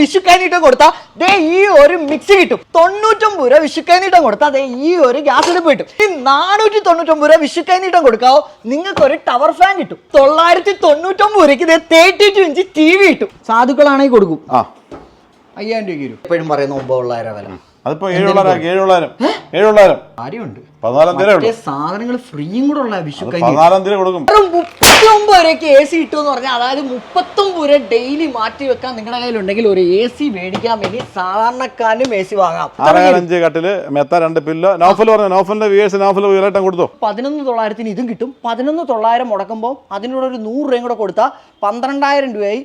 വിഷുക്കൈനീട്ടം കൊടുത്താൽ ദേ ഈ ഒരു മിക്സി കിട്ടും. തൊണ്ണൂറ്റൊമ്പത് രൂപ വിഷുക്കാനിട്ടം കൊടുത്താൽ ദേ ഈ ഒരു ഗ്യാസ് അടുപ്പ് കിട്ടും. ഈ നാനൂറ്റി തൊണ്ണൂറ്റൊമ്പത് രൂപ വിഷുക്കാനിട്ടം കൊടുക്കാവോ നിങ്ങൾക്ക് ഒരു ടവർ ഫാൻ കിട്ടും. തൊള്ളായിരത്തി തൊണ്ണൂറ്റൊമ്പത് രൂപയ്ക്ക് ദേ thirty two inch T V കിട്ടും. സാധുക്കളാണെങ്കിൽ കൊടുക്കും. ആ. അയ്യായിരം രൂപയ്ക്ക് വരും. എപ്പോഴും പറയുന്ന ഒമ്പതൊള്ളായിരം വില. അതിപ്പോ ഏഴുള്ളായിരം ഏഴുള്ളായിരം ഏഴുള്ളായിരം കാര്യമുണ്ട്. പതിനാലാം തീയതി സാധനങ്ങൾ ഫ്രീയും കൂടെ ഉള്ള വിഷു പതിനാലാം തീയതി കൊടുക്കും. മുപ്പത്തൊമ്പത് രൂപയ്ക്ക് എ സി കിട്ടുമെന്ന് പറഞ്ഞാൽ അതായത് മുപ്പത്തൊമ്പത് രൂപ ഡെയിലി മാറ്റി വെക്കാൻ നിങ്ങളുടെ കയ്യിലുണ്ടെങ്കിൽ ഒരു എ സി മേടിക്കാൻ വേണ്ടി സാധാരണക്കാരനും എ സി വാങ്ങാം. അഞ്ച് കട്ടിൽ മെത്ത രണ്ട് പില്ല. നോഫൽ പറഞ്ഞു നോഫലിന്റെ വിയേഴ്സ് നോഫൽ ഉയരട്ടം കൊടുത്തു. പതിനൊന്ന് തൊള്ളായിരത്തിന് ഇതും കിട്ടും. പതിനൊന്ന് തൊള്ളായിരം മുടക്കുമ്പോൾ അതിനോട് ഒരു നൂറ് രൂപയും കൂടെ കൊടുത്താൽ പന്ത്രണ്ടായിരം രൂപയായി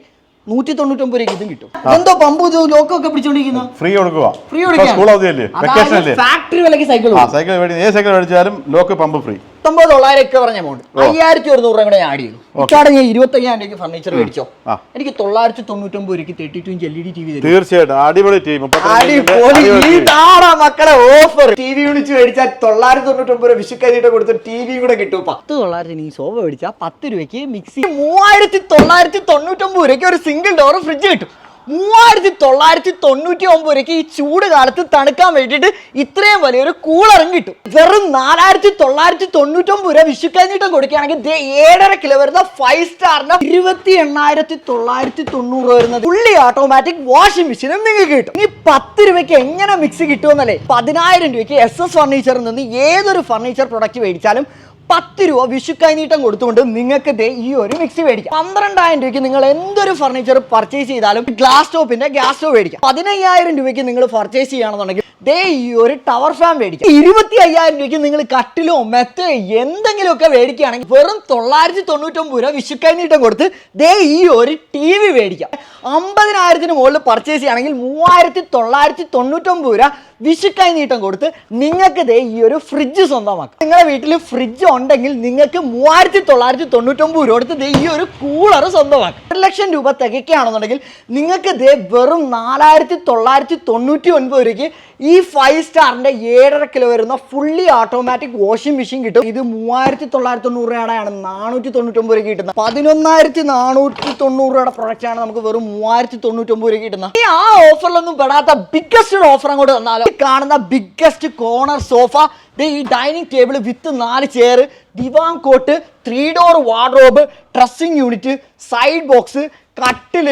നൂറ്റി തൊണ്ണൂറ്റൊമ്പത് രൂപയ്ക്ക് ഇതും കിട്ടും. എന്തോ പമ്പ് ലോക്കൊക്കെ പിടിച്ചോണ്ടിരിക്കുന്നു? ഫ്രീ കൊടുക്കുക ഫ്രീ സ്കൂൾ അവധിയല്ലേ? വെക്കേഷൻ അല്ലേ? ഫാക്ടറി വിലക്ക് സൈക്കിൾ സൈക്കിൾ ഏത് സൈക്കിൾ മേടിച്ചാലും ലോക്ക് പമ്പ് ഫ്രീ പത്തൊമ്പത് തൊള്ളായിരം ഒക്കെ പറഞ്ഞ എമൗണ്ട് അയ്യായിരത്തി ഒരുന്നൂറ് രൂപ കൂടെ ഞാൻ ആഡ് ചെയ്തു. ഇക്കാടെ ഞാൻ ഇരുപത്തയ്യായിരം രൂപയ്ക്ക് ഫർണിച്ചർ മേടിച്ചോ. എനിക്ക് തൊള്ളായിരത്തി തൊണ്ണൂറ്റൊമ്പത് രൂപയ്ക്ക് thirty two inch L E D TV V തീർച്ചയായിട്ടും. അടിപൊളി ഇതാടാ മക്കളെ ഓഫർ ടി വി വിളിച്ച് മേടിച്ചാൽ തൊള്ളായിരത്തി തൊണ്ണൂറ്റൊമ്പത് രൂപ വിഷുക്കൈനീട്ട് കൊടുത്ത് ടി വി കൂടെ കിട്ടും. പത്ത് തൊള്ളായിരത്തി നീ സോഫ മേടിച്ചാൽ പത്ത് രൂപയ്ക്ക് മിക്സി മൂവായിരത്തി തൊള്ളായിരത്തി തൊണ്ണൂറ്റൊമ്പത് രൂപയ്ക്ക് ഒരു സിംഗിൾ ഡോർ ഫ്രിഡ്ജ് കിട്ടും. മൂവായിരത്തി തൊള്ളായിരത്തി തൊണ്ണൂറ്റി ഒമ്പത് രൂപയ്ക്ക് ഈ ചൂട് കാലത്ത് തണുക്കാൻ വേണ്ടിയിട്ട് ഇത്രയും വലിയൊരു കൂളറും കിട്ടും. വെറും നാലായിരത്തി തൊള്ളായിരത്തി തൊണ്ണൂറ്റി ഒമ്പത് രൂപ വിഷുക്കഴിഞ്ഞിട്ടും കൊടുക്കുകയാണെങ്കിൽ ഏഴര കിലോ വരുന്ന ഫൈവ് സ്റ്റാറിന് ഇരുപത്തി എണ്ണായിരത്തി തൊള്ളായിരത്തി തൊണ്ണൂറ് വരുന്നത് ഫുള്ളി ഓട്ടോമാറ്റിക് വാഷിംഗ് മെഷീനും നിങ്ങൾക്ക് കിട്ടും. ഈ പത്ത് രൂപയ്ക്ക് എങ്ങനെ മിക്സി കിട്ടുമെന്നല്ലേ? പതിനായിരം രൂപയ്ക്ക് എസ് എസ് ഫർണിച്ചറിൽ നിന്ന് ഏതൊരു ഫർണിച്ചർ പ്രൊഡക്റ്റ് മേടിച്ചാലും പത്ത് രൂപ വിഷുക്കൈനീട്ടം കൊടുത്തുകൊണ്ട് നിങ്ങൾക്ക് ഈ ഒരു മിക്സി മേടിക്കാം. പന്ത്രണ്ടായിരം രൂപയ്ക്ക് നിങ്ങൾ എന്തൊരു ഫർണിച്ചർ പർച്ചേസ് ചെയ്താലും ഗ്ലാസ് ടോപ്പിന്റെ ഗ്യാസ് സ്റ്റോവ് മേടിക്കാം. പതിനയ്യായിരം രൂപയ്ക്ക് നിങ്ങൾ പർച്ചേസ് ചെയ്യുകയാണെന്നുണ്ടെങ്കിൽ ദേ ഈ ഒരു ടവർ ഫാൻ മേടിക്കാം ഇരുപത്തി അയ്യായിരം രൂപയ്ക്ക് നിങ്ങൾ കട്ടിലോ മെത്തോ എന്തെങ്കിലുമൊക്കെ മേടിക്കുകയാണെങ്കിൽ വെറും തൊള്ളായിരത്തി തൊണ്ണൂറ്റൊമ്പത് രൂപ വിഷുക്കൈനീട്ടം കൊടുത്ത് ദേ ഈ ഒരു ടി വി മേടിക്കാം. അമ്പതിനായിരത്തിന് മുകളിൽ പർച്ചേസ് ചെയ്യുകയാണെങ്കിൽ മൂവായിരത്തി തൊള്ളായിരത്തി തൊണ്ണൂറ്റൊമ്പത് രൂപ വിഷുക്കൈ നീട്ടം കൊടുത്ത് നിങ്ങൾക്ക് ദേ ഈ ഒരു ഫ്രിഡ്ജ് സ്വന്തമാക്കാം. നിങ്ങളുടെ വീട്ടിൽ ഫ്രിഡ്ജ് ഉണ്ടെങ്കിൽ നിങ്ങൾക്ക് മൂവായിരത്തി തൊള്ളായിരത്തി തൊണ്ണൂറ്റൊമ്പത് രൂപ കൊടുത്ത് ദേ ഈ ഒരു കൂളർ സ്വന്തമാക്കാം. ഒരു ലക്ഷം രൂപ തികയ്ക്കുകയാണെന്നുണ്ടെങ്കിൽ നിങ്ങൾക്ക് ദേ വെറും നാലായിരത്തി തൊള്ളായിരത്തി തൊണ്ണൂറ്റി ഒൻപത് രൂപയ്ക്ക് ഈ ഫൈവ് സ്റ്റാറിന്റെ ഏഴര കിലോ വരുന്ന ഫുള്ളി ഓട്ടോമാറ്റിക് വാഷിംഗ് മെഷീൻ കിട്ടും. ഇത് മൂവായിരത്തി തൊള്ളായിരത്തി തൊണ്ണൂറ് രൂപയാണ് നാനൂറ്റി തൊണ്ണൂറ്റൊമ്പത് രൂപ കിട്ടുന്നത്. പതിനൊന്നായിരത്തി നാനൂറ്റി തൊണ്ണൂറ് രൂപയുടെ പ്രൊഡക്റ്റ് ആണ് നമുക്ക് വെറും മൂവായിരത്തി തൊണ്ണൂറ്റൊമ്പത് രൂപ കിട്ടുന്നത്. ഈ ആ ഓഫറിലൊന്നും പെടാത്ത ബിഗ്ഗസ്റ്റ് ഓഫർ അങ്ങോട്ട് തന്നാലോ ഈ കാണുന്ന ബിഗ്ഗസ്റ്റ് കോർണർ സോഫ ഈ ഡൈനിങ് ടേബിൾ വിത്ത് നാല് chair divan cot three door wardrobe dressing unit side box കട്ടിൽ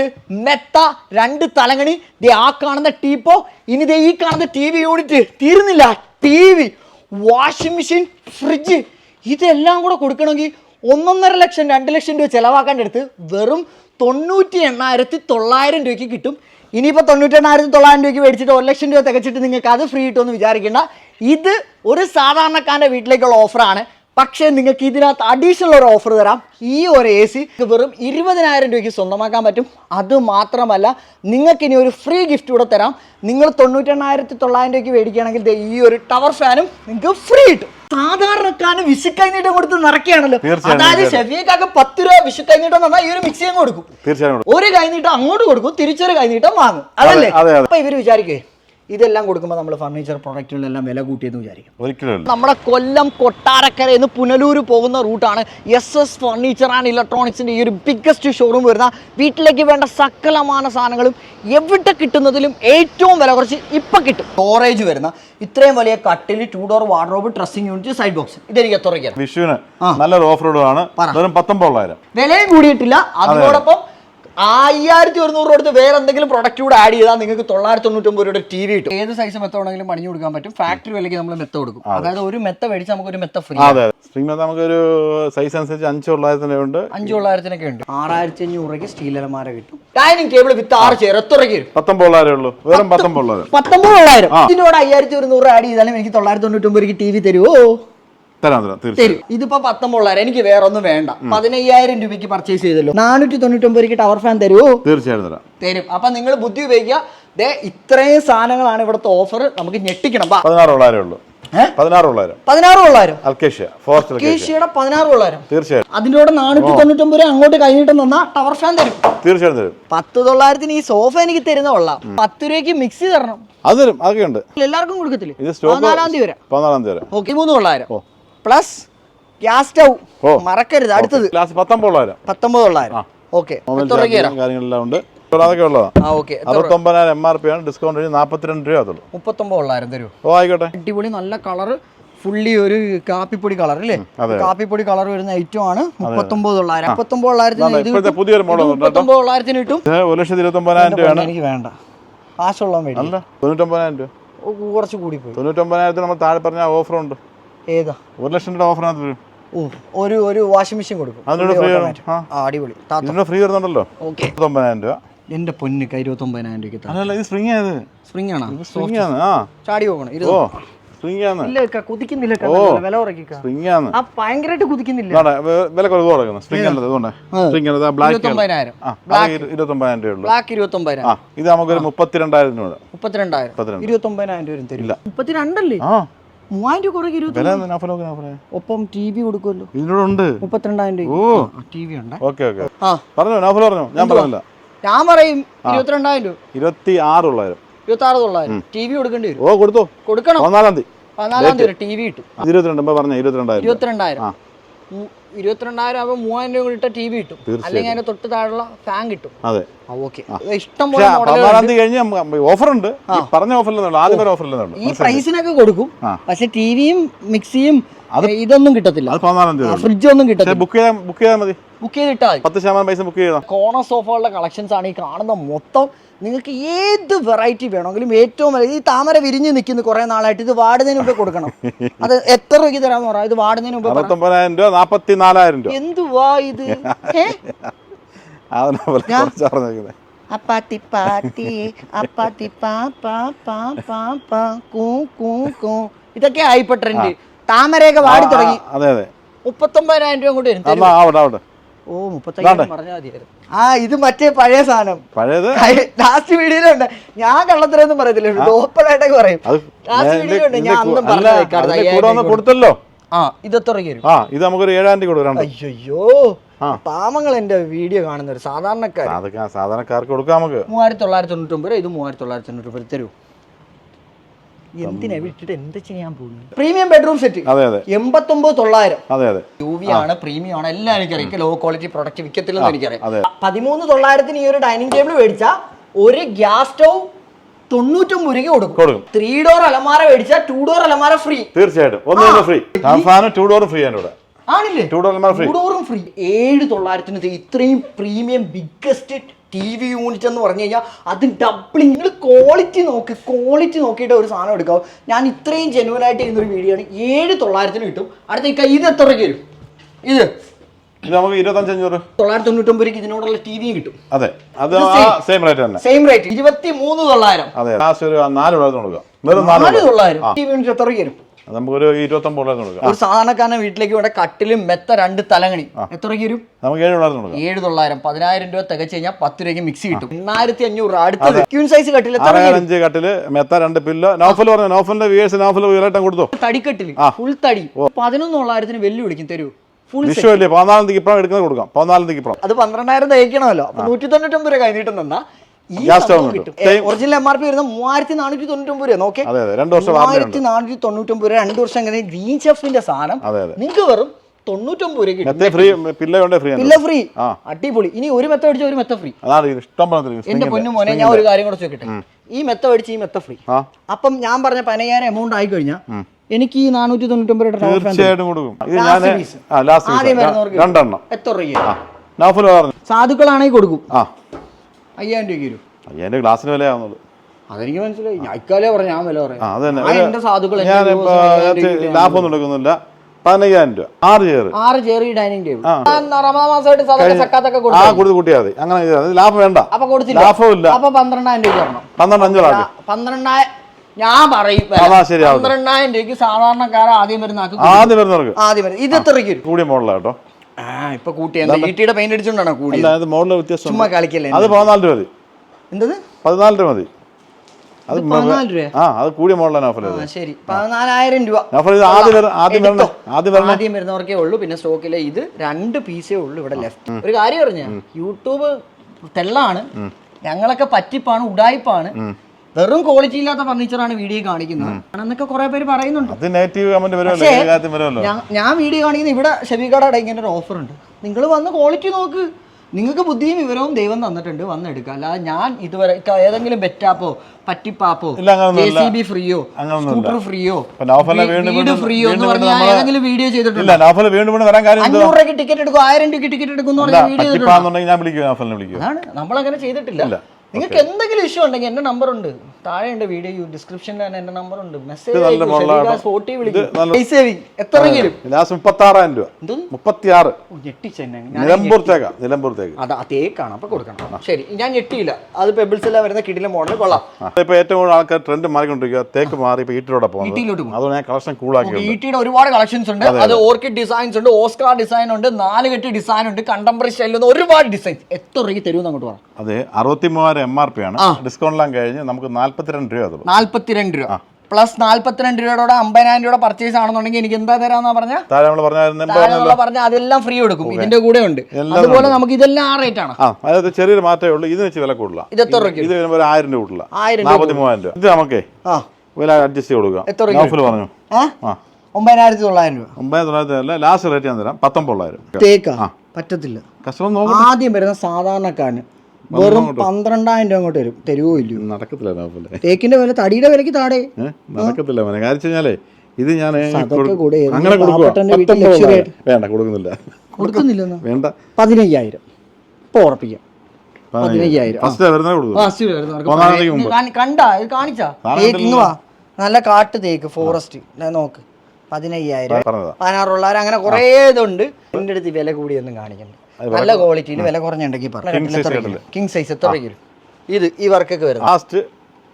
മെത്ത രണ്ട് തലങ്ങണി. ദേ ആ കാണുന്ന ടീപ്പോ ഇനി ദേ ഈ കാണുന്ന ടി വി യൂണിറ്റ് തീരുന്നില്ല. T V washing machine fridge ഇതെല്ലാം കൂടെ കൊടുക്കണമെങ്കിൽ ഒന്നൊന്നര ലക്ഷം രണ്ട് ലക്ഷം രൂപ ചിലവാക്കേണ്ട അടുത്ത് വെറും തൊണ്ണൂറ്റി എണ്ണായിരത്തി തൊള്ളായിരം രൂപയ്ക്ക് കിട്ടും. ഇനിയിപ്പോൾ തൊണ്ണൂറ്റി എണ്ണായിരത്തി തൊള്ളായിരം രൂപയ്ക്ക് മേടിച്ചിട്ട് ഒരു ലക്ഷം രൂപ തികച്ചിട്ട് നിങ്ങൾക്ക് അത് ഫ്രീ കിട്ടുമെന്ന് വിചാരിക്കേണ്ട. ഇത് ഒരു സാധാരണക്കാരന്റെ വീട്ടിലേക്കുള്ള ഓഫറാണ് പക്ഷേ നിങ്ങൾക്ക് ഇതിനകത്ത് അഡീഷണൽ ഒരു ഓഫർ തരാം. ഈ ഒരു എ സി വെറും ഇരുപതിനായിരം രൂപയ്ക്ക് സ്വന്തമാക്കാൻ പറ്റും. അത് മാത്രമല്ല നിങ്ങൾക്ക് ഇനി ഒരു ഫ്രീ ഗിഫ്റ്റ് കൂടെ തരാം. നിങ്ങൾ തൊണ്ണൂറ്റെണ്ണായിരത്തി തൊള്ളായിരം രൂപയ്ക്ക് മേടിക്കുകയാണെങ്കിൽ ഈ ഒരു ടവർ ഫാനും നിങ്ങൾക്ക് ഫ്രീ കിട്ടും. സാധാരണക്കാരന് വിഷുക്കൈനീട്ടം കൊടുത്ത് നിറക്കുകയാണല്ലോ അതായത് ഷെഫിയക്കാക്ക് ഷെഫിയൊക്കെ പത്ത് രൂപ വിഷുക്കൈനീട്ടം വന്നാൽ ഈ ഒരു മിക്സി അങ്ങ് കൊടുക്കും. തീർച്ചയായും ഒരു കൈനീട്ടം അങ്ങോട്ട് കൊടുക്കും തിരിച്ചൊരു കൈനീട്ടം വാങ്ങും. അതല്ലേ? അതെ, അതെ. അപ്പൊ ഇവർ വിചാരിക്കേ ഇതെല്ലാം കൊടുക്കുമ്പോൾ നമ്മൾ ഫർണിച്ചർ പ്രൊഡക്റ്റുകളിലെല്ലാം വില കൂട്ടിയെന്ന് വിചാരിക്കും. ഒരിക്കലും. നമ്മുടെ കൊല്ലം കൊട്ടാരക്കര എന്ന് പുനലൂർ പോകുന്ന റൂട്ടാണ് എസ് എസ് ഫർണിച്ചർ ആൻഡ് ഇലക്ട്രോണിക്സിന്റെ ഈ ഒരു ബിഗ്ഗസ്റ്റ് ഷോറൂം വരുന്ന വീട്ടിലേക്ക് വേണ്ട സകലമാന സാധനങ്ങളും എവിടെ കിട്ടുന്നതിലും ഏറ്റവും വില കുറച്ച് ഇപ്പം കിട്ടും. സ്റ്റോറേജ് വരുന്ന ഇത്രയും വലിയ കട്ടിൽ two door wardrobe dressing unit side box ഇതെനിക്ക് എത്ര വിഷുവിന് നല്ലൊരു ഓഫർ ഇടുവാണ്. പറ. വെറും പത്തൊമ്പതൊള്ളായിരം വിലയും കൂടിയിട്ടില്ല. അതിനോടൊപ്പം ആയിരത്തി ഒരുന്നൂറ് കൊടുത്ത് വേറെ എന്തെങ്കിലും പ്രൊഡക്റ്റ് കൂടെ ആഡ് ചെയ്താൽ നിങ്ങൾക്ക് തൊള്ളായിരത്തി തൊണ്ണൂറ്റൊമ്പത് രൂപയുടെ ടി വി കിട്ടും. ഏത് സൈസ് മെത്ത വേണമെങ്കിലും പണിഞ്ഞു കൊടുക്കാൻ പറ്റും. ഫാക്ടറി വിലയ്ക്ക് നമ്മൾ മെത്ത കൊടുക്കും. അതായത് ഒരു മെത്ത മേടിച്ച് നമുക്ക് ഒരു മെത്ത ഫ്രീ അതെ അതെ. സ്പ്രിംഗ് മെത്ത നമുക്കൊരു സൈസ് അനുസരിച്ച് അഞ്ച് തൊള്ളായിരത്തിന്റെ ഉണ്ട്. അഞ്ച് തൊള്ളായിരത്തിനൊക്കെ ഉണ്ട്. ആറായിരത്തി അഞ്ഞൂറ് രൂപയ്ക്ക് സ്റ്റീൽ അലമാര കിട്ടും. ഡൈനിങ് ടേബിൾ വിത്ത് ആറ് ചെയർ എത്ര രൂപയ്ക്ക് വരും ഉള്ളൂ. വെറും പത്തൊമ്പതൊള്ളായിരം പത്തൊമ്പത് തൊള്ളായിരം ഇതിനോട് അയ്യായിരത്തി ഒരുന്നൂറ് ആഡ് ചെയ്താലും എനിക്ക് തൊള്ളായിരത്തി തൊണ്ണൂറ്റൊമ്പത് രൂപയ്ക്ക് ടി വി തരുമോ തരാം തരാം തീർച്ചയായും. ഇതിപ്പോ പത്തൊമ്പതൊള്ളായിരം എനിക്ക് വേറെ ഒന്നും വേണ്ട പതിനയ്യായിരം രൂപയ്ക്ക് പർച്ചേസ് ചെയ്തല്ലോ. നാനൂറ്റി തൊണ്ണൂറ്റൊമ്പത് ടവർ ഫാൻ തരുമോ തീർച്ചയായും തരാം. തരും. അപ്പൊ നിങ്ങൾ ബുദ്ധി ഉപയോഗിക്കുക. ദേ ഇത്രയും സാധനങ്ങളാണ് ഇവിടുത്തെ ഓഫർ നമുക്ക് ഞെട്ടിക്കണം. പതിനാറോളായിരം ഉള്ളൂ. തീർച്ചയായും. അതിനോട് നാനൂറ്റി തൊണ്ണൂറ്റൊമ്പത് അങ്ങോട്ട് കഴിഞ്ഞിട്ട് തന്നാ ടവർ ഫാൻ തരും. തീർച്ചയായും തരും. പത്ത് തൊള്ളായിരത്തിന് ഈ സോഫ എനിക്ക് തരുന്ന കൊള്ളാം. പത്ത് രൂപയ്ക്ക് മിക്സി തരണം. അത് തരും. അതൊക്കെ ഉണ്ട്. എല്ലാവർക്കും കൊടുക്കത്തില്ലേ? പതിനാലാം തീയതി വരെ. പതിനാലാം തീയതി വരെ. ഓക്കെ മൂന്ന് തൊള്ളായിരം ഓ. Plus gas stove. മറക്കരുത് അടുത്തത്. ക്ലാസ് പത്തൊമ്പതൊള്ളായിരം ഓക്കെ. തരാം? കാര്യങ്ങളെല്ലാം ഉണ്ട്. അതൊക്കെ ഉള്ളതാണ് ആ ഓക്കെ. അറുപത്തൊമ്പതിനായിരം എം ആർ പി ആണ്. ഡിസ്കൗണ്ട് കഴിഞ്ഞ് നാൽപ്പത്തിരണ്ട് രൂപ അതുള്ളൂ മുപ്പത്തൊമ്പത് ഉള്ളായിരം ഓ ആയിക്കോട്ടെ. അടിപൊളി നല്ല കളർ ഫുള്ളി ഒരു കാപ്പിപ്പൊടി കളർ അല്ലേ? കാപ്പിപ്പൊടി കളർ വരുന്ന ഐറ്റം ആണ് മുപ്പത്തൊമ്പതൊള്ളായിരം പുതിയൊരു മോഡൽ കേട്ടോ. ഒരു ലക്ഷത്തി ഇരുപത്തൊമ്പതിനായിരം രൂപയാണ്. എനിക്ക് വേണ്ട. തൊണ്ണൂറ്റൊമ്പതിനായിരം രൂപ. കുറച്ച് കൂടി പോയി തൊണ്ണൂറ്റൊമ്പതിനായിരത്തിന് നമ്മൾ താഴെ പറഞ്ഞ ഓഫറുണ്ട് ഏതാ? ഒരു ലക്ഷം രൂപ ഓഫറിനകത്ത് വരും. ഒരു ഒരു വാഷിംഗ് മെഷീൻ കൊടുക്കും. അതിനോട് ഫ്രീ അടിപൊളി. ഇതിനോട് ഫ്രീ വരുന്നുണ്ടല്ലോ. ഓക്കെ തൊമ്പതിനായിരം രൂപ. എന്റെ പൊന്ന് ഇരുപത്തൊമ്പതിനായിരം രൂപയ്ക്ക് അല്ലല്ല ഇത് സ്പ്രിങ് ആണ്? സ്പ്രിംഗ് ആണോ സ്പ്രിങ് ആണ്. ആ. ചാടി പോകണം. ഇരുപത് ഇരുപത്തൊമ്പതിനായിരം. ഇരുപത്തൊമ്പതിനായിരം രൂപ ഇരുപത്തൊമ്പതിനായിരം. ഇത് നമുക്കൊരു മുപ്പത്തിരണ്ടായിരത്തിന് കൂടെ മുപ്പത്തിരണ്ടായിരം. മുപ്പത്തിരണ്ട്. ഇരുപത്തൊമ്പതിനായിരം രൂപ തരും. മുപ്പത്തിരണ്ടല്ലേ? മൂവായിരം രൂപ കുറയ്ക്ക് ഇരുപത്തി ഒപ്പം ടി വി കൊടുക്കുമല്ലോ. ഇതിനോട് മുപ്പത്തിരണ്ടായിരം രൂപ ഓ. ടി വി ഉണ്ട്? Okay okay. ആ. പറഞ്ഞോ നഫല പറഞ്ഞോ? ഞാൻ പറഞ്ഞില്ല. ഞാൻ പറയും ഇരുപത്തിരണ്ടായിരം രൂപ. ഇരുപത്തി ഇരുപത്തി ആറ് തൊള്ളായിരം ടി വി കൊടുക്കേണ്ടി വരും. ഓ കൊടുത്തോ. കൊടുക്കണം. പതിനാലാം തീയതി. പതിനാലാം തീയതി ടി വി കിട്ടും. ഇരുപത്തിരണ്ട് പറഞ്ഞ ഇരുപത്തിരണ്ടായിരം രൂപ. ഇരുപത്തിരണ്ടായിരം. ഇരുപത്തിരണ്ടായിരം ആകുമ്പോൾ മൂവായിരം രൂപ ഇട്ട ടി വി കിട്ടും. അല്ലെങ്കിൽ അതിന്റെ തൊട്ട് താഴെയുള്ള ഫാൻ കിട്ടും. അതെ. ഓക്കെ ഇഷ്ടം പോലെ പതിനാലാം തീയതി കഴിഞ്ഞ് ഓഫർ ഉണ്ട്. ഈ പറഞ്ഞ ഓഫറിൽ ആദ്യം ഓഫറിൽ ഈ പ്രൈസിനൊക്കെ കൊടുക്കും. പക്ഷെ ടിവിയും മിക്സിയും ഇതൊന്നും കിട്ടത്തില്ല. അത് പതിനാലാം തീയതി ഫ്രിഡ്ജ് ഒന്നും കിട്ടത്തില്ല. ബുക്ക് ചെയ്താൽ ബുക്ക് ചെയ്താൽ മതി. ബുക്ക് ചെയ്തിട്ടാൽ മതി. പത്ത് ശതമാനം പൈസ ബുക്ക് ചെയ്താൽ കോണർ സോഫകളുടെ കളക്ഷൻസ് ആണ് ഈ കാണുന്ന മൊത്തം. നിങ്ങൾക്ക് ഏത് വെറൈറ്റി വേണമെങ്കിലും ഏറ്റവും വലിയ ഈ താമര വിരിഞ്ഞ് നിൽക്കുന്നു കുറെ നാളായിട്ട്. ഇത് വാടുന്നതിന് മുമ്പേ കൊടുക്കണം. അത് എത്ര രൂപയ്ക്ക് തരാന്ന് പറയാം ഇത് വാടുന്നതിന് മുമ്പേ രൂപ നാൽപ്പത്തി നാലായിരം രൂപ. എന്തുവാ ഇത്? അപ്പാത്തി പാത്തി അപ്പാത്തി പാ പാ പാ പാ പാ കൂ കൂ കൂ. ഇതൊക്കെ ആയിപ്പോ ട്രെൻഡ് താമരയൊക്കെ വാടി തുടങ്ങി. അതെ അതെ. മുപ്പത്തൊമ്പതിനായിരം രൂപ കൊണ്ട് വരും. എന്നാ ആവട്ടെ ആവട്ടെ ഓ മുപ്പത്തയ്യായിരം പറഞ്ഞാൽ മതിയായിരുന്നു. ആ ഇത് മറ്റേ പഴയ സാധനം. പഴയത്? ലാസ്റ്റ് വീഡിയോയിലുണ്ട് ഞാൻ കള്ളത്തരൊന്നും പറയത്തില്ല. ഓപ്പണായിട്ടൊക്കെ പറയും. ലാസ്റ്റ് വീഡിയോയിലുണ്ട് ഞാൻ അന്നും പറഞ്ഞു കൊടുത്തല്ലോ. ആ ഇതെത്ര വരും ആ ഇത് നമുക്കൊരു ഏഴാം തീയതി കൊടുക്കാം അയ്യോ പാമങ്ങൾ എന്റെ വീഡിയോ കാണുന്ന ഒരു സാധാരണക്കാർ സാധാരണക്കാർക്ക് കൊടുക്കാം നമുക്ക്. മൂവായിരത്തി തൊള്ളായിരത്തി തൊണ്ണൂറ്റൊമ്പത് രൂപ ഇത് മൂവായിരത്തി തൊള്ളായിരത്തി തൊണ്ണൂറ്റി ഒമ്പത് തരൂ. എന്തിനാ വിട്ടിട്ട് എന്താ ചെയ്യാൻ പോകുന്നത്? Premium bedroom set. അതെ അതെ. എൺപത്തൊമ്പത് തൊള്ളായിരം. അതെ അതെ. യു വി ആണ് പ്രീമിയം ആണ് എല്ലാം എനിക്കറിയാം ലോ ക്വാളിറ്റി പ്രൊഡക്റ്റ് വിൽക്കത്തില്ലെന്ന് എനിക്കറിയാം. പതിമൂന്ന് തൊള്ളായിരത്തിന് ഈ ഒരു ഡൈനിങ് ടേബിൾ മേടിച്ചാൽ ഒരു ഗ്യാസ് സ്റ്റൗ തൊണ്ണൂറ്റൊമ്പത് രൂപയ്ക്ക് കൊടുക്കും. കൊടുക്കും. ത്രീ ഡോർ അലമാര മേടിച്ചാൽ ടു ഡോർ അലമാര ഫ്രീ തീർച്ചയായിട്ടും. ഒന്ന് ഫ്രീ ടു ഡോർ ഫ്രീ ആണ് ഇവിടെ. ആണില്ലേ? ടു ഡോർ ഫ്രീ ടു ഡോറും ഫ്രീ ഏഴ് തൊള്ളായിരത്തിന് ഇത് ഇത്രയും premium biggest T V unit എന്ന് പറഞ്ഞു കഴിഞ്ഞാൽ അത് ഡബിൾ നിങ്ങൾ ക്വാളിറ്റി നോക്കി ക്വാളിറ്റി നോക്കിയിട്ട് ഒരു സാധനം എടുക്കാവും. ഞാൻ ഇത്രയും ജെനുവൻ ആയിട്ട് ചെയ്യുന്ന ഒരു വീഡിയോ ആണ്. ഏഴ് തൊള്ളായിരത്തിന് കിട്ടും. അടുത്ത ഇത് എത്ര രൂപയ്ക്ക് വരും? ഇത്. നമുക്ക് ഇരുപത്തഞ്ച് അഞ്ഞൂറ് തൊള്ളായിരത്തി തൊണ്ണൂറ്റൊമ്പത് രൂപയ്ക്ക് ഇതിനോടുള്ള ടി വിയും കിട്ടും അതെ. സെയിം റേറ്റ് തന്നെ. സെയിം റേറ്റ് ഇരുപത്തി മൂന്ന് തൊള്ളായിരം. അതെ. ലാസ്റ്റ് ഒരു നാല് കൊടുക്കുക. തൊള്ളായിരം. ടി വി എത്ര രൂപയ്ക്ക് വരും? നമുക്കൊരു ഇരുപത്തൊമ്പത് രൂപ കൊടുക്കാം. ഒരു സാധാരണക്കാരൻ വീട്ടിലേക്ക് ഇവിടെ കട്ടിലും മെത്ത രണ്ട് തലങ്ങണി. എത്ര രൂപയ്ക്ക് വരും? നമുക്ക് ഏഴ് രൂപ കൊടുക്കാം. ഏഴ് തൊള്ളായിരം. പതിനായിരം രൂപ തികച്ചു കഴിഞ്ഞാൽ പത്ത് രൂപയ്ക്ക് മിക്സി കിട്ടും. എണ്ണായിരത്തി അഞ്ഞൂറ് അടുത്തത്. ക്യൂൺ സൈസ് കട്ടിൽ അഞ്ച് കട്ടിൽ മെത്ത രണ്ട് പില്ലോ. നോഫൽ പറഞ്ഞു? നോഫലിന്റെ വിയേഴ്സ് നോഫൽ ഉയരട്ടം കൊടുത്തു? തടിക്കട്ടിൽ. ഫുൾ തടി. പതിനൊന്നൊള്ളായിരത്തിന് വെല്ലു വിളിക്കും. തരൂ. ഫുൾ വിഷു അല്ലേ പതിനാലാം തീയതി ഇപ്പം എടുക്കുന്നത് കൊടുക്കാം. പതിനാലാം തീയതി ഇപ്പം അത് പന്ത്രണ്ടായിരം തയ്ക്കണമല്ലോ അപ്പൊ നൂറ്റി തൊണ്ണൂറ്റൊമ്പത് രൂപ കഴിഞ്ഞിട്ട് തന്നാ ഒറിജിനൽ എം ആർ പി വരുന്ന മൂവായിരത്തി നാനൂറ്റി തൊണ്ണൂറ്റൊമ്പത് രൂപ നോക്കേ. മൂവായിരത്തി നാനൂറ്റി തൊണ്ണൂറ്റൊമ്പത് രൂപ രണ്ട് വർഷം അങ്ങനെ ഗ്രീൻ ഷെഫിന്റെ സാധനം നിങ്ങൾക്ക് വെറും തൊണ്ണൂറ്റൊമ്പത് രൂപ ഫ്രീ അടിപൊളി. ഇനി ഒരു മെത്ത അടിച്ച ഒരു മെത്ത ഫ്രീ എന്റെ പൊന്നു മോനെ ഞാൻ ഒരു കാര്യം കൂടെ ചോദിക്കട്ടെ? ഈ മെത്ത അടിച്ച് ഈ മെത്ത ഫ്രീ അപ്പം ഞാൻ പറഞ്ഞ പതിനയ്യായിരം എമൗണ്ട് ആയി കഴിഞ്ഞാൽ എനിക്ക് ഈ നാനൂറ്റി തൊണ്ണൂറ്റൊമ്പത് രൂപ തീർച്ചയായിട്ടും കൊടുക്കും. ആദ്യം വരുന്നവർക്ക് എത്ര രൂപ സാധുക്കളാണെങ്കിൽ കൊടുക്കും. അയ്യായിരം രൂപയ്ക്ക് വരും. അതിന്റെ ഗ്ലാസിന് വിലയാവുന്നുള്ളൂ. അതെനിക്ക് മനസ്സിലായി. ഞാൻ ഇക്കാലേ പറഞ്ഞു ഞാൻ വില പറയാം. ഞാൻ എന്റെ സാധുക്കൾ അയ്യായിരം ലാഭമൊന്നും എടുക്കുന്നില്ല. പതിനയ്യായിരം രൂപ. ആറ് ചെയർ ആറ് ചെറിയ ഡൈനിങ് ടേബിൾ ആ. കൊടുത്ത്. കൂട്ടിയാൽ മതി അങ്ങനെ. ലാഭം വേണ്ട. അപ്പൊ കൊടുത്തില്ല. ഇല്ല. അപ്പൊ പന്ത്രണ്ടായിരം രൂപ തരണം. പന്ത്രണ്ട് പന്ത്രണ്ടായിരം ഞാൻ പറയും പന്ത്രണ്ടായിരം രൂപയ്ക്ക് സാധാരണക്കാരൻ ആദ്യം വരുന്ന ആദ്യം വരുന്നവർക്ക്. ആദ്യം ഇത് കൂടിയ മോഡലാട്ടോ ഇപ്പൊ കൂട്ടിയ ഈട്ടിയുടെ പെയിന്റ് അടിച്ചോണ്ടാണോ കൂടി മോഡൽ വ്യത്യാസം ചുമ്മാ കളിക്കല്ലേ അത് പതിനാല് രൂപ എന്തത്? പതിനാല് രൂപ മതി. അത് ആ അത് കൂടിയ മോഡലാണ് ഓഫർ ശരി. പതിനാലായിരം രൂപ. ഓഫർ ഇത് ആദ്യം ആദ്യം വരണം. ആദ്യം വരണം. ആദ്യം വരുന്നവർക്കേ ഉള്ളൂ. പിന്നെ സ്റ്റോക്കിലെ ഇത് രണ്ട് പീസേ ഉള്ളൂ ഇവിടെ ലെഫ്റ്റ് ഒരു കാര്യം പറഞ്ഞ യൂട്യൂബ് തെള്ളാണ്. ഞങ്ങളൊക്കെ പറ്റിപ്പാണ് ഉടായിപ്പാണ്. വെറും ക്വാളിറ്റി ഇല്ലാത്ത ഫർണിച്ചറാണ് വീഡിയോ കാണിക്കുന്നത്. എന്നൊക്കെ കുറെ പേര് പറയുന്നുണ്ട്. ഞാൻ- വീഡിയോ കാണിക്കുന്ന ഇവിടെ ഷെബികടയുടെ ഇങ്ങനെ ഒരു ഓഫർ ഉണ്ട്. നിങ്ങൾ വന്ന് ക്വാളിറ്റി നോക്ക്. നിങ്ങൾക്ക് ബുദ്ധിയും വിവരവും ദൈവം തന്നിട്ടുണ്ട്. വന്നെടുക്കുക അല്ലാതെ ഞാൻ ഇതുവരെ ഏതെങ്കിലും ബെറ്റാപ്പോ പറ്റിപ്പാപ്പോ ബി ഫ്രീയോ സ്കൂട്ടർ ഫ്രീയോ വീട് ഫ്രീയോ എന്ന് പറഞ്ഞ പറഞ്ഞാൽ ഏതെങ്കിലും വീഡിയോ ചെയ്തിട്ടുണ്ട്? അഞ്ഞൂറ് രൂപയ്ക്ക് ടിക്കറ്റ് എടുക്കും ആയിരം രൂപയ്ക്ക് ടിക്കറ്റ് എടുക്കും നമ്മളങ്ങനെ ചെയ്തിട്ടില്ല. നിങ്ങൾക്ക് എന്തെങ്കിലും ഇഷ്യൂ ഉണ്ടെങ്കിൽ എന്റെ നമ്പർ ഉണ്ട്. താഴെ ഉണ്ട് വീഡിയോ ഡിസ്ക്രിപ്ഷനിൽ തന്നെ എന്റെ നമ്പർ ഉണ്ട്. മെസ്സേജ് നല്ല മുതലാണ്. ഇത് നല്ല- എത്ര വരും ലാസ്റ്റ് മുപ്പത്തി ആറായിരം രൂപ എന്തോന്ന്? മുപ്പത്തി ആറ് ഞെട്ടിച്ചെന്നെ നിലമ്പൂർത്തേക്കാ നിലമ്പൂർത്തേക്ക് അത് തേക്കാണ് അപ്പൊ കൊടുക്കണം. ശരി ഞാൻ ഞെട്ടിയില്ല. അത് പെബിൾസ് എല്ലാം വരുന്ന കിടിലെ മോഡൽ കൊള്ളാം. ഇപ്പൊ ഏറ്റവും കൂടുതൽ ആൾക്കാർ ട്രെൻഡ് മാറിക്കൊണ്ടിരിക്കുക തേക്ക് മാറി ഇപ്പൊ ഈട്ടിലൂടെ പോകുന്നത്. ഈട്ടിയിലോട്ട് പോകും. അതുകൊണ്ട് ഞാൻ കളക്ഷൻ കൂളാക്കി ഈട്ടിയുടെ ഒരുപാട് കളക്ഷൻസ് ഉണ്ട്. അത് ഓർക്കിഡ് ഡിസൈൻസ് ഉണ്ട് ഓസ്കാർ ഡിസൈൻ ഉണ്ട് നാല് കെട്ട് ഡിസൈൻ ഉണ്ട് കണ്ടംപററി സ്റ്റൈലിൽ ഒരുപാട് ഡിസൈൻസ് എത്ര രൂപയ്ക്ക് തരുമെന്ന് അങ്ങോട്ട് പറഞ്ഞു അതെ അറുപത്തി മൂവായിരം എം ആർ പി ആണ്. ഡിസ്കൗണ്ട് എല്ലാം കഴിഞ്ഞ് നമുക്ക് നാല്പത്തിരണ്ട് രൂപ നാല്പത്തിരണ്ട് രൂപ. പ്ലസ് നാല്പത്തിരണ്ട് രൂപയുടെ അമ്പതിനായിരം രൂപ പർച്ചേസ് ആണെന്നുണ്ടെങ്കിൽ എനിക്ക് എന്താ തരാന്നാ പറഞ്ഞ? താഴെ നമ്മൾ പറഞ്ഞ അതെല്ലാം ഫ്രീ കൊടുക്കും. ഇതിന്റെ കൂടെ ഉണ്ട്. അതുപോലെ നമുക്ക് ഇതെല്ലാം ആ റേറ്റ് ആണ്. അതായത് ചെറിയൊരു മാറ്റമേ ഉള്ളൂ. ഇത് വെച്ച് വില കൂടുതല. ഇത് എത്ര രൂപ ഇത് വരുമ്പോൾ ഒരു ആയിരം രൂപ കൂടുതല. നാൽപ്പത്തി മൂവായിരം രൂപ. ഇത് നമുക്ക് വില അഡ്ജസ്റ്റ് ചെയ്ത് കൊടുക്കാം. എത്ര രൂപ പറഞ്ഞു. ഒമ്പതിനായിരത്തി തൊള്ളായിരം രൂപ. ഒമ്പതിനായിരത്തി തൊള്ളായിരത്തി അല്ല ലാസ്റ്റ് റേറ്റ് ഞാൻ തരാം. പത്തൊമ്പതിനായിരം പറ്റത്തില്ല. കസ്റ്റമർ ആദ്യം വരുന്ന സാധാരണക്കാരന് വെറും പന്ത്രണ്ടായിരം രൂപ അങ്ങോട്ട് വരും. തരുവോ ഇല്ലയോ? നടക്കത്തില്ല നൗഫലെ തേക്കിന്റെ വില തടിയുടെ വിലക്ക് താടേ നടക്കത്തില്ല മോനെ. കാര്യം ഇത് ഞാൻ അങ്ങനെ. വേണ്ട കൊടുക്കുന്നില്ല. കൊടുക്കുന്നില്ല വേണ്ട. പതിനയ്യായിരം. ഇപ്പൊ ഉറപ്പിക്കാം. കണ്ടാ ഇത് കാണിച്ചാ. തേക്ക് വാ. നല്ല കാട്ട് തേക്ക് ഫോറസ്റ്റ് നോക്ക്. പതിനയ്യായിരം. പതിനാറുള്ളവർ അങ്ങനെ കുറേ ഇതുണ്ട്. എന്റെ അടുത്ത് വില കൂടിയൊന്നും കാണിക്കണ്ട. നല്ല ക്വാളിറ്റിയിൽ വില കുറഞ്ഞുണ്ടെങ്കിൽ? കിങ് സൈസ് എത്ര രൂപയ്ക്ക് ഇത് ഈ വർക്കൊക്കെ വരും ലാസ്റ്റ്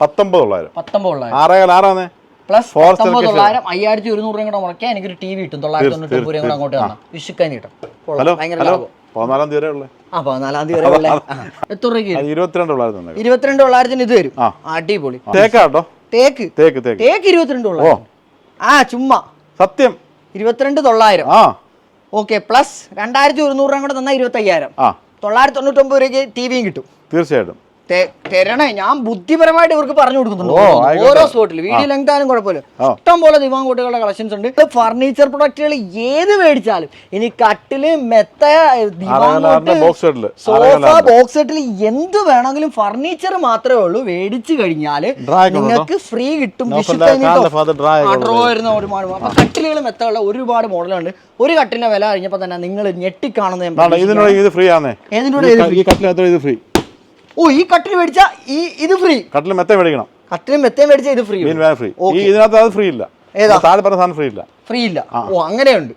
പത്തൊമ്പത് തൊള്ളായിരം പത്തൊമ്പതുള്ളായിരം ആറേകാൽ ആറാന്നേ പ്ലസ് പത്തൊമ്പത് തൊള്ളായിരം അയ്യായിരത്തി ഒരുന്നൂറ് രൂപ കൂടെ മുടക്കിയാൽ എനിക്കൊരു ടി വി കിട്ടും. തൊള്ളായിരത്തി തൊണ്ണൂറ്റി ഒമ്പത് രൂപ അങ്ങോട്ട് തന്നാ വിഷുക്കാൻ കിട്ടും. ഭയങ്കര ലാഭം. പതിനാലാം തീയതി വരെ ആ പതിനാലാം തീയതി വരെ. എത്ര രൂപയ്ക്ക് ഇരുപത്തിരണ്ട് തൊള്ളായിരം ഇരുപത്തിരണ്ട് തൊള്ളായിരത്തിന് ഇത് വരും അടിപൊളി. തേക്കാട്ടോ തേക്ക് തേക്ക്. തേക്ക് തേക്ക്. ഇരുപത്തിരണ്ട് തൊള്ളായിരം ആ ചുമ്മാ. സത്യം. ഇരുപത്തിരണ്ട് തൊള്ളായിരം. ആ. ഓക്കെ പ്ലസ് രണ്ടായിരത്തി ഒരുന്നൂറ് രൂപ കൂടെ തന്നാൽ ഇരുപത്തയ്യായിരം. ആ. തൊള്ളായിരത്തി തൊണ്ണൂറ്റൊമ്പത് രൂപയ്ക്ക് ടി വിയും കിട്ടും. തീർച്ചയായിട്ടും. തരണേ ഞാൻ ബുദ്ധിപരമായിട്ട് ഇവർക്ക് പറഞ്ഞു കൊടുക്കുന്നുണ്ട്. ഓരോ സ്പോട്ടിൽ വീഡിയോ ലെങ്ത് ആയാലും കുഴപ്പമില്ല. ഇഷ്ടം പോലെ ദിവാങ്കോട്ടുകളുടെ കളക്ഷൻസ് ഉണ്ട്. ഫർണിച്ചർ പ്രൊഡക്റ്റുകൾ ഏത് മേടിച്ചാലും ഇനി കട്ടിൽ മെത്ത. സോഫ. ബോക്സ് സെറ്റിൽ എന്ത് വേണമെങ്കിലും ഫർണിച്ചർ മാത്രമേ ഉള്ളൂ. മേടിച്ചു കഴിഞ്ഞാൽ? നിങ്ങൾക്ക് ഫ്രീ കിട്ടും. കട്ടിലുകൾ മെത്തകളുടെ ഒരുപാട് മോഡലുണ്ട് ഒരു കട്ടിലിന്റെ വില കഴിഞ്ഞപ്പോ തന്നെ നിങ്ങൾ ഞെട്ടിക്കാണുന്നത് ഇതിനോട് ഇത് ഫ്രീ ആണ് ഏതിനോട് ഈ ഏത് ക- ഈ കട്ടിലത്ര ഇത് ഫ്രീ ഓ ഈ കട്ടിൽ മേടിച്ച ഈ ഇത് ഫ്രീ കട്ടിൽ മെത്തേ മേടിക്കണം. കട്ടിലും മെത്തേ മേടിച്ച ഇത് ഫ്രീ മീൻ വേറെ ഫ്രീ ഈ ഇതിനകത്ത് അത് ഫ്രീ ഇല്ല. ഏതാ? താഴെ പറഞ്ഞ സാധനം ഫ്രീ ഇല്ല. ഫ്രീ ഇല്ല. ഓ അങ്ങനെയുണ്ട്.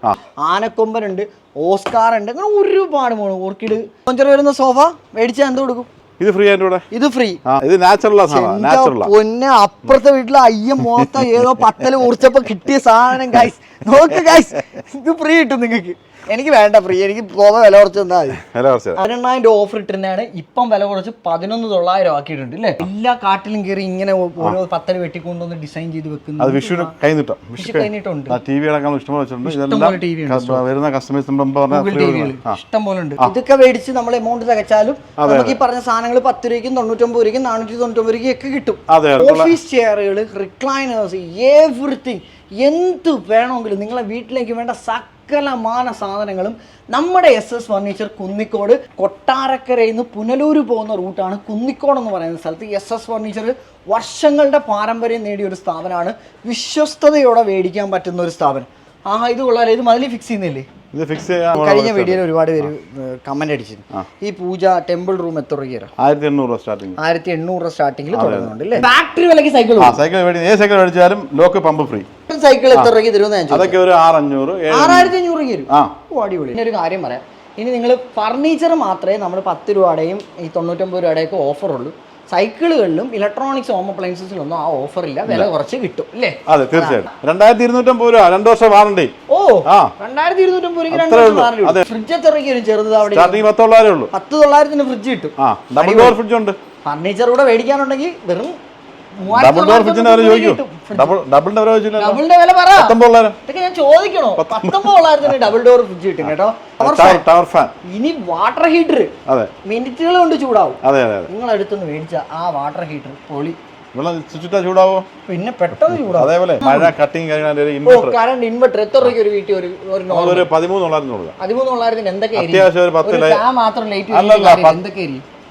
ആനക്കൊമ്പനുണ്ട് ഓസ്കാർ ഉണ്ട് അങ്ങനെ ഒരുപാട് മോണ് ഓർക്കിഡ്. കൊഞ്ചർ വരുന്ന സോഫ മേടിച്ചാൽ എന്ത് കൊടുക്കും? ഇത് ഫ്രീ ആയിട്ട് ഇവിടെ? ഇത് ഫ്രീ ഇത് നാച്ചുറൽ നാച്ചുറൽ പൊന്നെ അപ്പുറത്തെ വീട്ടിലെ അയ്യം മോത്ത ഏതോ പത്തൽ മുറിച്ചപ്പോ കിട്ടിയ സാധനം ഗൈസ് നോക്ക് ഗൈസ് ഇത് ഫ്രീ കിട്ടും നിങ്ങൾക്ക്. എനിക്ക് വേണ്ട ഫ്രീ എനിക്ക് പോകാൻ വില കുറച്ച് തന്നാൽ മതി. വില കുറച്ച്. പതിനെണ്ണായിരം രൂപ ഓഫർ ഇട്ടിരുന്നാണ് ഇപ്പം വില കുറച്ച് പതിനൊന്ന് തൊള്ളായിരം ആക്കിയിട്ടുണ്ട് അല്ലേ എല്ലാ കാട്ടിലും കയറി ഇങ്ങനെ ഓരോ പത്തര വെട്ടിക്കൊണ്ടൊന്ന് ഡിസൈൻ ചെയ്ത് അത് വെക്കുന്നു വിഷുവിന് കൈ നീട്ടാം വിഷു കഴിഞ്ഞിട്ടുണ്ട് ആ ടി വി അടക്കം വെച്ചിട്ടുണ്ട്. വരുന്ന കസ്റ്റമേഴ്സ് ഇഷ്ടം പോലെ ഉണ്ട്. ഇതൊക്കെ മേടിച്ച് നമ്മൾ എമൗണ്ട് തികച്ചാലും നമുക്ക് ഈ പറഞ്ഞ സാധനങ്ങൾ പത്ത് രൂപയ്ക്കും തൊണ്ണൂറ്റൊമ്പത് രൂപയ്ക്കും നാനൂറ്റി തൊണ്ണൂറ്റൊമ്പത് രൂപയ്ക്കും ഒക്കെ കിട്ടും. ഓഫീസ് ചെയറുകൾ റിക്ലൈനേഴ്സ് എവറിത്തിങ് എന്ത് വേണമെങ്കിലും നിങ്ങളെ വീട്ടിലേക്ക് വേണ്ട സകലമാന സാധനങ്ങളും നമ്മുടെ എസ് എസ് ഫർണിച്ചർ കുന്നിക്കോട് കൊട്ടാരക്കരയിൽ നിന്ന് പുനലൂർ പോകുന്ന റൂട്ടാണ് കുന്നിക്കോട് എന്ന് പറയുന്ന സ്ഥലത്ത് എസ് എസ് ഫർണിച്ചർ വർഷങ്ങളുടെ പാരമ്പര്യം നേടിയ ഒരു സ്ഥാപനമാണ്. വിശ്വസ്തയോടെ മേടിക്കാൻ പറ്റുന്ന ഒരു സ്ഥാപനം. ആഹാ ഇത് കൊള്ളാലോ. ഇത് മതിൽ ഫിക്സ് ചെയ്യുന്നില്ലേ? ഇത് ഫിക്സ് ചെയ്യാൻ കഴിഞ്ഞ വീഡിയോയിൽ ഒരുപാട് പേര് കമന്റ് അടിച്ചിരുന്നു. ഈ പൂജ ടെമ്പിൾ റൂം എത്ര രൂപ ആയിരത്തി എണ്ണൂറ് രൂപ സ്റ്റാർട്ടിങ് ആയിരത്തി എണ്ണൂറ് സ്റ്റാർട്ടിങ്ങിൽ തുടങ്ങുന്നുണ്ട് അല്ലേ? ബാറ്ററി വിലക്ക് സൈക്കിൾ ആ സൈക്കിൾ ഏത് സൈക്കിൾ മേടിച്ചാലും ലോക്ക് പമ്പ് ഫ്രീ സൈക്കിൾ എത്ര രൂപയ്ക്ക് തരുമെന്ന് അതൊക്കെ ഒരു ആറ് അഞ്ഞൂറ്. ഏഴ് ആറായിരത്തി അഞ്ഞൂറ് തരും ഓ അടിപൊളി. ഇനി ഒരു കാര്യം പറയാം. ഇനി നിങ്ങൾ ഫർണിച്ചർ മാത്രമേ നമ്മൾ പത്ത് രൂപയുടെയും ഈ തൊണ്ണൂറ്റൊമ്പത് രൂപയുടെയൊക്കെ ഓഫർ ഉള്ളൂ. സൈക്കിളുകളിലും ഇലക്ട്രോണിക്സ് ഹോം അപ്ലയൻസസിലൊന്നും ആ ഓഫർ ഇല്ല. വില കുറച്ച് കിട്ടും അല്ലേ അതെ തീർച്ചയായിട്ടും. രണ്ടായിരത്തി ഇരുന്നൂറ്റമ്പത് രൂപ രണ്ടു വർഷം വാറണ്ടി ഓ രണ്ടായിരത്തി ഇരുന്നൂറ്റമ്പത്. ഫ്രിഡ്ജ് എത്ര ചെറുത് അവിടെ പത്ത് തൊള്ളായിരത്തിന് ഫ്രിഡ്ജ് കിട്ടും. ഫ്രിഡ്ജ് ഉണ്ട്. ഫർണിച്ചർ കൂടെ മേടിക്കാനുണ്ടെങ്കിൽ വെറും ഡബിൾ ഡോർ ഫ്രിഡ്ജിന്റെ വില ചോദിക്കൂ? ഡബിൾ ഡബിളിന്റെ വില ഡബിളിന്റെ വില പറ. പത്തൊമ്പതൊള്ളായിരം ഇതൊക്കെ ഞാൻ ചോദിക്കണോ? പത്തൊമ്പത് തൊള്ളായിരത്തിന് ഡബിൾ ഡോർ ഫ്രിഡ്ജ് കിട്ടും കേട്ടോ. ടവർ ഫാൻ ഇനി വാട്ടർ ഹീറ്റർ അതെ. മിനിറ്റുകൾ കൊണ്ട് ചൂടാവും. അതെ അതെ നിങ്ങൾ അടുത്തുനിന്ന് മേടിച്ച ആ വാട്ടർ ഹീറ്റർ പൊളി. വെള്ളം ചുറ്റാ ചൂടാവോ? പിന്നെ പെട്ടെന്ന് ചൂടാ അതേപോലെ മഴ കട്ടിങ് കഴിഞ്ഞാൽ ഇൻവെർട്ടർ എത്ര രൂപയ്ക്ക് ഒരു വീട്ടിൽ ഒരു ഒരു നോർമൽ ഒരു പതിമൂന്നുള്ളായിരുന്നു കൊടുക്കുക പതിമൂന്നുള്ളായിരത്തിന് എന്തൊക്കെ അത്യാവശ്യം ഒരു പത്ത് അല്ലല്ല, എന്തൊക്കെ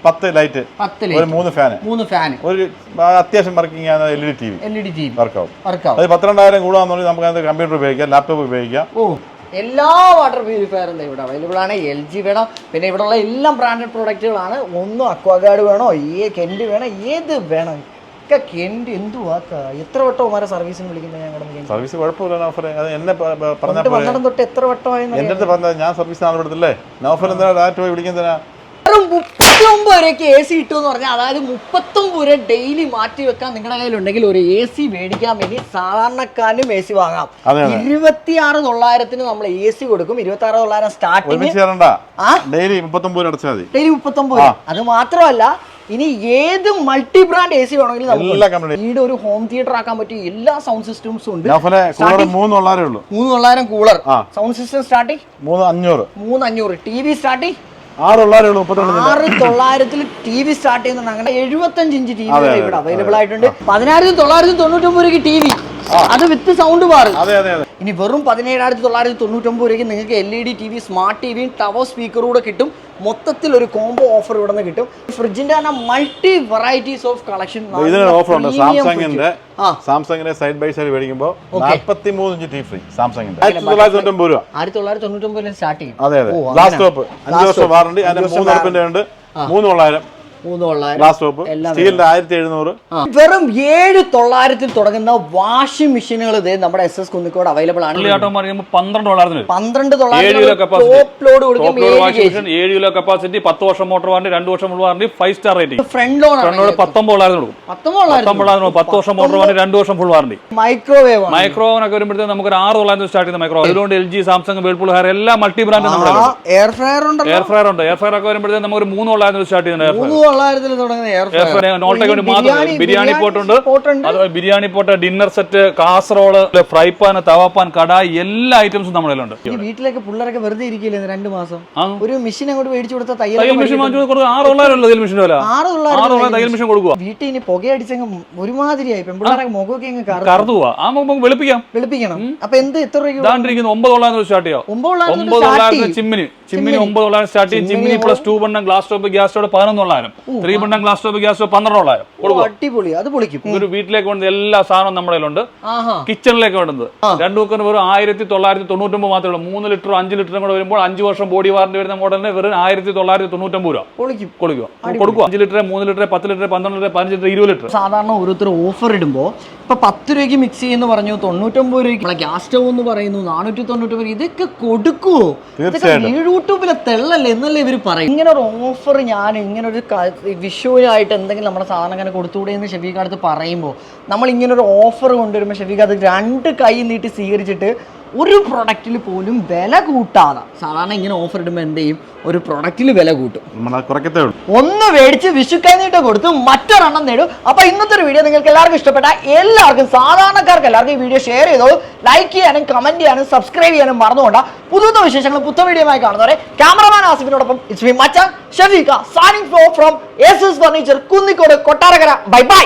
പത്ത് ലൈറ്റ്. പത്ത് ലൈറ്റ്. മൂന്ന് ഫാന്. മൂന്ന് ഫാൻ ഒരു അത്യാവശ്യം വർക്കിംഗ് ആണ് L E D T V. L E D T V. വർക്കാവും വർക്കാവും അത് പന്ത്രണ്ടായിരം കൂടാന്നുണ്ടെങ്കിൽ നമുക്ക് അതിന്റെ കമ്പ്യൂട്ടർ ഉപയോഗിക്കാം ലാപ്ടോപ്പ് ഉപയോഗിക്കാം. ഓ എല്ലാ വാട്ടർ പ്യൂരിഫയറും ഇവിടെ അവൈലബിൾ ആണ്. എൽ ജി വേണം. പിന്നെ ഇവിടെയുള്ള എല്ലാം ബ്രാൻഡഡ് പ്രോഡക്റ്റുകളാണ് ഒന്നും അക്വാഗാർഡ് വേണോ? ഏ കെൻഡ് വേണോ? ഏത് വേണം? ഒക്കെ കെൻഡ് എന്തു എത്ര വട്ടം ഉമാരെ സർവീസിന് വിളിക്കുന്നത് ഞങ്ങളുടെ സർവീസ് കുഴപ്പമില്ല നൗഫർ അത് എന്നെ പ- പ- പറഞ്ഞാൽ തൊട്ട് എത്ര വട്ടമായി എന്റെ അടുത്ത് പറഞ്ഞത് ഞാൻ സർവീസ് ആണ് എടുത്തില്ലേ നൗഫൽ എന്താ ഡയറക്റ്റ് പോയി വിളിക്കുന്നതിനാ? വെറും മുപ്പത്തൊമ്പത് രൂപയ്ക്ക് എ സി ഇട്ടു എന്ന് പറഞ്ഞാൽ അതായത് മുപ്പത്തൊമ്പത് രൂപ ഡെയിലി മാറ്റി വെക്കാൻ നിങ്ങളുടെ കയ്യിലുണ്ടെങ്കിൽ ഒരു എ സി മേടിക്കാൻ വേണ്ടി സാധാരണക്കാരനും എ സി വാങ്ങാം. ഇരുപത്തിയാറ് തൊള്ളായിരത്തിന് നമ്മൾ എ സി കൊടുക്കും ഇരുപത്തി ആറ് തൊള്ളായിരം സ്റ്റാർട്ടിങ് ഡെയിലി മുപ്പത്തൊമ്പത് അടച്ചാൽ മതി. ഡെയിലി മുപ്പത്തൊമ്പത് അത് മാത്രമല്ല ഇനി ഏത് മൾട്ടി ബ്രാൻഡ് എ സി വേണമെങ്കിലും നമുക്ക് വീട് ഒരു ഹോം തിയേറ്റർ ആക്കാൻ പറ്റിയ എല്ലാ സൗണ്ട് സിസ്റ്റംസും ഉണ്ട്. മൂന്നൊള്ളായിരം കൂളർ സൗണ്ട് സിസ്റ്റം സ്റ്റാർട്ടിങ് മൂന്ന് അഞ്ഞൂറ്. മൂന്ന് അഞ്ഞൂറ്. ടി വി സ്റ്റാർട്ടിങ് ആറ് തൊള്ളായിരത്തിൽ ടി വി സ്റ്റാർട്ട് ചെയ്യുന്നുണ്ട്. അങ്ങനെ എഴുപത്തഞ്ച് ഇഞ്ച് ടി വി ഇവിടെ അവൈലബിൾ ആയിട്ടുണ്ട്. പതിനായിരത്തി തൊള്ളായിരത്തി തൊണ്ണൂറ്റൊമ്പത് രൂപയ്ക്ക് ടി വി അത് വിത്ത് സൗണ്ട് ബാർ ഇനി വെറും പതിനേഴായിരത്തി തൊള്ളായിരത്തി തൊണ്ണൂറ്റൊമ്പത് രൂപയ്ക്ക് നിങ്ങൾക്ക് L E D T V smart T വിയും ടവർ സ്പീക്കറും കൂടെ കിട്ടും. മൊത്തത്തിൽ ഒരു കോംബോ ഓഫർ ഇവിടെ നിന്ന് കിട്ടും ഫ്രിഡ്ജിന്റെ തന്നെ multi varieties of collection offer ഉണ്ട്. സാംസങ്ങിന്റെ. സാംസങ്ങിന്റെ സൈഡ് ബൈ സൈഡ് മേടിക്കുമ്പോൾ Okay. നാൽപ്പത്തി മൂന്ന് ഇഞ്ച് ടി ഫ്രീ സാംസങ്ങിന്റെ ആയിരത്തി തൊള്ളായിരത്തി തൊണ്ണൂറ്റൊമ്പത് രൂപ. ആയിരത്തി തൊള്ളായിരത്തി തൊണ്ണൂറ്റൊമ്പതിൽ സ്റ്റാർട്ട് ചെയ്യും. അതെ അതെ. ലാസ്റ്റ് ഗ്ലാസ് ടോപ്പ് അഞ്ച് വർഷം വാറണ്ടി അതിന്റെ മൂന്ന് ഉറപ്പിന്റെ ഉണ്ട്. മൂന്ന് തൊള്ളായിരം. വെറും ഏഴ് തൊള്ളായിരത്തിൽ തുടങ്ങുന്ന വാഷിംഗ് മെഷീനുകൾ ഇത് നമ്മുടെ എസ് എസ് കുന്നിക്കോട് അവൈലബിൾ ആണ്. പന്ത്രണ്ട് പന്ത്രണ്ട് തൊള്ളായിരത്തി ഏഴ് കിലോ കപ്പാസിറ്റി പത്ത് വർഷം മോട്ടോർ വാറണ്ടി രണ്ട് വർഷം full warranty five star rating front load ഫ്രണ്ടോട് പത്തൊമ്പത് തൊള്ളായിരം കൊടുക്കും. പത്തൊമ്പത് പത്തൊമ്പത് തൊള്ളായിരം പത്ത് വർഷം മോട്ടോർ വാറണ്ടി രണ്ട് വർഷം ഫുൾ വാറണ്ടി മൈക്രോവേവ് ആണ്. മൈക്രോവനൊക്കെ വരുമ്പോഴത്തേക്ക് നമുക്ക് ഒരു ആറ് തൊള്ളായിരത്തി സ്റ്റാർട്ട് ചെയ്യുന്ന മൈക്രോ അതുകൊണ്ട് L G Samsung Whirlpool Haier എല്ലാ മൾട്ടി ബ്രാൻഡും നമ്മുടെ എയർ ഫ്രയർ ഉണ്ട് എയർ ഫ്രയർ ഉണ്ട്. എയർ ഫ്രയർ ഒക്കെ വരുമ്പോഴത്തേക്ക് നമുക്ക് ഒരു മൂന്ന് തൊള്ളായിരത്തി സ്റ്റാർട്ട് ചെയ്യുന്ന എയർ തൊള്ളായിരത്തിൽ തുടങ്ങുന്ന biryani പോട്ടുണ്ട്. Biryani pot dinner set casserole fry pan തവാപ്പാൻ kadai എല്ലാ ഐറ്റംസും നമ്മുടെ ഉണ്ട് വീട്ടിലൊക്കെ പിള്ളേരൊക്കെ വെറുതെ ഇരിക്കില്ലേ രണ്ടു മാസം? ഒരു മെഷീൻ അങ്ങോട്ട് മേടിച്ചു കൊടുത്ത തയ്യൽ മെഷീൻ ആറ് തൊള്ളായിരം ഉള്ളൂ തയ്യൽ മെഷീൻ വില. ആറ് തൊള്ളായിരം തയ്യൽ മെഷീൻ കൊടുക്കുക വീട്ടിൽ ഇനി പുകയടിച്ചങ്ങ് ഒരുമാതിരിയായി. പെൺപിള്ളേരൊക്കെ മുഖമൊക്കെ അങ്ങ് കറ ആ നമുക്ക് വെളുപ്പിക്കാം. വെളുപ്പിക്കണം. അപ്പൊ എന്ത് എത്ര രൂപ ഒമ്പത് തൊള്ളായിരം സ്റ്റാർട്ട് ചെയ്യാം ഒമ്പത് തൊള്ളായിരത്തിന് ചിമ്മിനി. ചിമ്മിനി ഒമ്പത് തൊള്ളായിരം സ്റ്റാർട്ട് ചെയ്യും ചിമ്മിനി പ്ലസ് ടു ബണ്ണം ഗ്ലാസ് ടോപ്പ് ഗ്യാസ് ടോപ്പ് പതിനൊന്ന് തൊള്ളായിരം ത്രീ മണ്ടം ഗ്ലാസ് ടോപ്പ് ഗ്യാസ് പന്ത്രണ്ടോളായിരം. അടിപൊളി. അത് പൊളിക്കും. ഒരു വീട്ടിലേക്ക് വേണ്ട എല്ലാ സാധനവും നമ്മുടെ കയ്യിലുണ്ട്. ആഹാ. കിച്ചണിലേക്ക് വേണ്ടത് രണ്ടു കുക്കറിന് വെറും ആയിരത്തി തൊള്ളായിരത്തി തൊണ്ണൂറ്റൊമ്പത് മാത്രമേ ഉള്ളൂ. മൂന്ന് ലിറ്ററും അഞ്ച് ലിറ്ററും കൂടെ വരുമ്പോൾ അഞ്ച് വർഷം ബോഡി വാറണ്ടി വരുന്ന മോഡലിന് വെറും ആയിരത്തി തൊള്ളായിരത്തി തൊണ്ണൂറ്റൊമ്പത് രൂപ. പൊളിക്കും. കൊടുക്കുക. കൊടുക്കുക. അഞ്ച് ലിറ്റർ മൂന്ന് ലിറ്റർ പത്ത് ലിറ്റർ പന്ത്രണ്ട് ലിറ്റർ പതിനഞ്ച് ലിറ്റർ ഇരുപത് ലിറ്റർ സാധാരണ ഓരോരുത്തർ ഓഫർ ഇടുമ്പോൾ ഇപ്പൊ പത്ത് രൂപയ്ക്ക് മിക്സ് ചെയ്യുന്നു പറഞ്ഞു തൊണ്ണൂറ്റൊമ്പത് രൂപയ്ക്ക്. നമ്മളെ ഗ്യാസ് സ്റ്റവ് എന്ന് പറയുന്നു നാനൂറ്റി തൊണ്ണൂറ്റൊമ്പത് ഇതൊക്കെ കൊടുക്കുവോ. യൂട്യൂബിലെ തെള്ളല്ലേ എന്നല്ലേ ഇവർ പറയും. ഇങ്ങനെ ഒരു ഓഫർ ഞാൻ ഇങ്ങനെ ഒരു വിഷുവിനായിട്ട് എന്തെങ്കിലും നമ്മുടെ സാധനം അങ്ങനെ കൊടുത്തുകൂടെ എന്ന് ഷെഫീഖ് അടുത്ത് പറയുമ്പോൾ നമ്മൾ ഇങ്ങനെ ഓഫർ കൊണ്ടുവരുമ്പോൾ ഷെഫീഖ് അത് രണ്ട് കൈ നീട്ടി സ്വീകരിച്ചിട്ട് ഒരു പ്രൊഡക്റ്റിൽ പോലും വില കൂട്ടാതെ. സാധാരണ ഇങ്ങനെ ഓഫർ ഇടുമ്പോൾ എന്ത് ചെയ്യും? ഒരു പ്രൊഡക്റ്റിൽ വില കൂട്ടും. ഒന്ന് മേടിച്ച് വിഷുക്കൈനീട്ട് കൊടുത്ത് മറ്റൊരെണ്ണം നേടും. അപ്പൊ ഇന്നത്തെ ഒരു വീഡിയോ നിങ്ങൾക്ക് എല്ലാവർക്കും ഇഷ്ടപ്പെട്ട എല്ലാവർക്കും സാധാരണക്കാർക്ക് എല്ലാവർക്കും ഈ വീഡിയോ ഷെയർ ചെയ്തോ. ലൈക്ക് ചെയ്യാനും കമന്റ് ചെയ്യാനും സബ്സ്ക്രൈബ് ചെയ്യാനും മറന്നുകൊണ്ട. പുതുത്ത വിശേഷങ്ങൾ പുത്ത വീഡിയോമായി കാണുന്നവരെ ക്യാമറമാൻ ആസിഫിനോടൊപ്പം ഇറ്റ്സ് മി മച്ച ഷഫീഖ സാനിങ് flow from S S furniture Kunnicode Kottarakkara. Bye bye